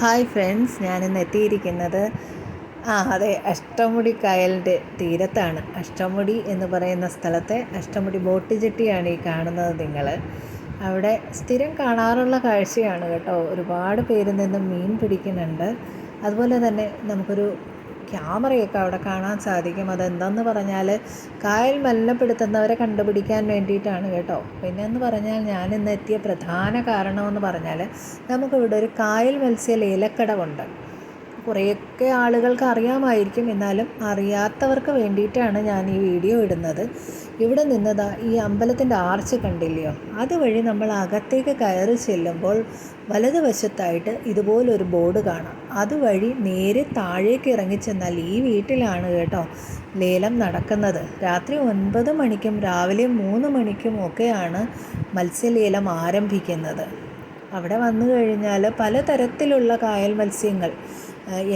Hi friends ഞാനിന്ന് എത്തിയിരിക്കുന്നത് ആ അതെ അഷ്ടമുടി കായലിന്റെ തീരത്താണ്. അഷ്ടമുടി എന്ന് പറയുന്ന സ്ഥലത്തെ അഷ്ടമുടി ബോട്ട് ജെട്ടിയാണ് ഈ കാണുന്നത് നിങ്ങൾ. അവിടെ സ്ഥിരം കാണാറുള്ള കാഴ്ചയാണ് കേട്ടോ. ഒരുപാട് പേര് നിന്ന് മീൻ പിടിക്കുന്നുണ്ട്. അതുപോലെ തന്നെ നമുക്കൊരു ക്യാമറയൊക്കെ അവിടെ കാണാൻ സാധിക്കും. അതെന്തെന്ന് പറഞ്ഞാൽ കായൽ മലിനപ്പെടുത്തുന്നവരെ കണ്ടുപിടിക്കാൻ വേണ്ടിയിട്ടാണ് കേട്ടോ. പിന്നെ എന്ന് പറഞ്ഞാൽ ഞാൻ ഇന്ന് എത്തിയ പ്രധാന കാരണമെന്ന് പറഞ്ഞാൽ നമുക്കിവിടെ ഒരു കായൽ മത്സ്യ ലേലക്കടവുണ്ട് കുറേയൊക്കെ ആളുകൾക്ക് അറിയാമായിരിക്കും എന്നാലും അറിയാത്തവർക്ക് വേണ്ടിയിട്ടാണ് ഞാൻ ഈ വീഡിയോ ഇടുന്നത്. ഇവിടെ നിന്നതാ ഈ അമ്പലത്തിന്റെ ആർച്ച് കണ്ടില്ലയോ? അതുവഴി നമ്മൾ അകത്തേക്ക് കയറി ചെല്ലുമ്പോൾ വലതുവശത്തായിട്ട് ഇതുപോലൊരു ബോർഡ് കാണാം. അതുവഴി നേരെ താഴേക്ക് ഇറങ്ങി ചെന്നാൽ ഈ വീട്ടിലാണ് കേട്ടോ ലേലം നടക്കുന്നത്. രാത്രി ഒൻപത് മണിക്കും രാവിലെ മൂന്ന് മണിക്കും ഒക്കെയാണ് മത്സ്യലേലം ആരംഭിക്കുന്നത്. അവിടെ വന്നു കഴിഞ്ഞാൽ പലതരത്തിലുള്ള കായൽ മത്സ്യങ്ങൾ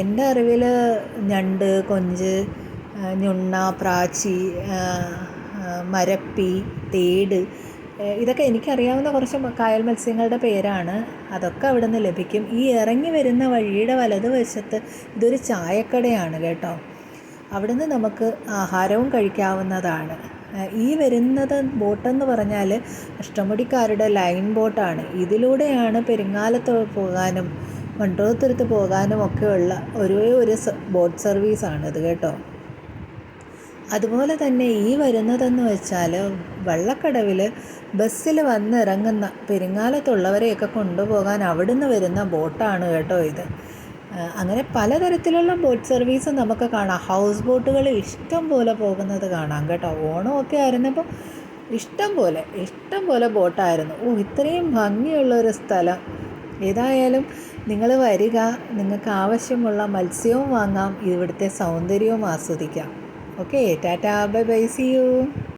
എന്റെ അറിവിൽ ഞണ്ട് കൊഞ്ച് ഞുണ്ണ പ്രാച്ചി മരപ്പി തേട് ഇതൊക്കെ എനിക്കറിയാവുന്ന കുറച്ച് കായൽ മത്സ്യങ്ങളുടെ പേരാണ്. അതൊക്കെ അവിടെ നിന്ന് ലഭിക്കും. ഈ ഇറങ്ങി വരുന്ന വഴിയുടെ വലതുവശത്ത് ഇതൊരു ചായക്കടയാണ് കേട്ടോ. അവിടെ നിന്ന് നമുക്ക് ആഹാരവും കഴിക്കാവുന്നതാണ്. ഈ വരുന്നത് ബോട്ടെന്ന് പറഞ്ഞാൽ അഷ്ടമുടിക്കാരുടെ ലൈൻ ബോട്ടാണ്. ഇതിലൂടെയാണ് പെരിങ്ങാലത്ത് പോകാനും മണ്ടോത്തുരുത്ത് പോകാനും ഒക്കെയുള്ള ഒരേ ഒരു ബോട്ട് സർവീസാണിത് കേട്ടോ. അതുപോലെ തന്നെ ഈ വരുന്നതെന്ന് വെച്ചാൽ വള്ളക്കടവിൽ ബസ്സിൽ വന്നിറങ്ങുന്ന പെരിങ്ങാലത്തുള്ളവരെയൊക്കെ കൊണ്ടുപോകാൻ അവിടുന്ന് വരുന്ന ബോട്ടാണ് കേട്ടോ ഇത്. അങ്ങനെ പലതരത്തിലുള്ള ബോട്ട് സർവീസ് നമുക്ക് കാണാം. ഹൗസ് ബോട്ടുകൾ ഇഷ്ടം പോലെ പോകുന്നത് കാണാം കേട്ടോ. ഓണമൊക്കെ ആയിരുന്നപ്പോൾ ഇഷ്ടം പോലെ ഇഷ്ടം പോലെ ബോട്ടായിരുന്നു. ഓ ഇത്രയും ഭംഗിയുള്ളൊരു സ്ഥലം. ഏതായാലും നിങ്ങൾ വരിക നിങ്ങൾക്ക് ആവശ്യമുള്ള മത്സ്യവും വാങ്ങാം ഇവിടുത്തെ സൗന്ദര്യവും ആസ്വദിക്കാം. Okay tata bye bye see you.